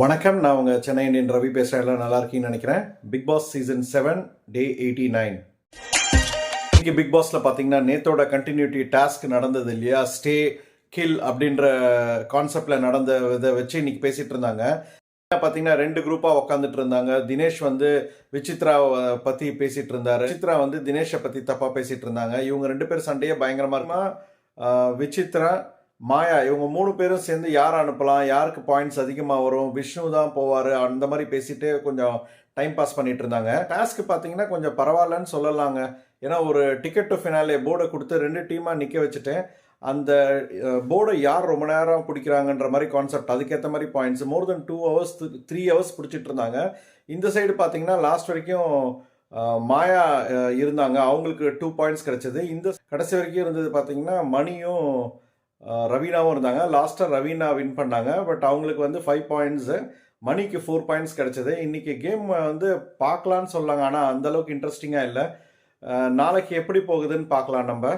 வணக்கம். நான் உங்கள் சென்னை இந்தியன் ரவி பேசுகிறேன் எல்லாம் நல்லா இருக்கீங்கன்னு நினைக்கிறேன். Bigg Boss season seven day eighty nine இன்னைக்கு பிக் பாஸில் பார்த்தீங்கன்னா நேத்தோட கண்டினியூட்டி டாஸ்க் நடந்தது இல்லையா? ஸ்டே கில் அப்படின்ற கான்செப்டில் நடந்த இதை வச்சு இன்னைக்கு பேசிகிட்டு இருந்தாங்க. பார்த்தீங்கன்னா ரெண்டு குரூப்பாக உட்காந்துட்டு இருந்தாங்க. தினேஷ் வந்து விசித்ராவை பற்றி பேசிகிட்டு இருந்தார். விசித்ரா வந்து தினேஷை பற்றி தப்பாக பேசிகிட்டு இருந்தாங்க. இவங்க ரெண்டு பேரும் சண்டையே பயங்கரமாக இருக்குமா? விசித்ரா மாயா இவங்க மூணு பேரும் சேர்ந்து யார் அனுப்பலாம்? யாருக்கு பாயிண்ட்ஸ் அதிகமாக வரும்? விஷ்ணு தான் போவார். அந்த மாதிரி பேசிட்டு கொஞ்சம் டைம் பாஸ் பண்ணிட்டு இருந்தாங்க. டாஸ்க்கு பார்த்தீங்கன்னா கொஞ்சம் பரவாயில்லன்னு சொல்லலாங்க. ஏன்னா ஒரு டிக்கெட் டு ஃபினாலே போர்டை கொடுத்து ரெண்டு டீமாக நிற்க வச்சுட்டேன். அந்த போர்டை யார் ரொம்ப நேரம் பிடிக்கிறாங்கன்ற மாதிரி கான்செப்ட் அதுக்கேற்ற மாதிரி points more then two hours three hours பிடிச்சிட்டு இருந்தாங்க. இந்த சைடு பார்த்தீங்கன்னா லாஸ்ட் வரைக்கும் மாயா இருந்தாங்க. அவங்களுக்கு டூ பாயிண்ட்ஸ் கிடச்சிது. இந்த கடைசி வரைக்கும் இருந்தது பார்த்தீங்கன்னா மணியும் ரவீனாவும் இருந்தாங்க. லாஸ்ட்டாக ரவீனா வின் பண்ணாங்க. பட் அவங்களுக்கு வந்து ஃபைவ் பாயிண்ட்ஸு மணிக்கு ஃபோர் பாயிண்ட்ஸ் கிடச்சிது. இன்றைக்கி கேம் வந்து பார்க்கலான்னு சொல்லாங்க ஆனால் அந்த அளவுக்கு இன்ட்ரெஸ்டிங்காக இல்லை. நாளைக்கு எப்படி போகுதுன்னு பார்க்கலாம் நம்ம.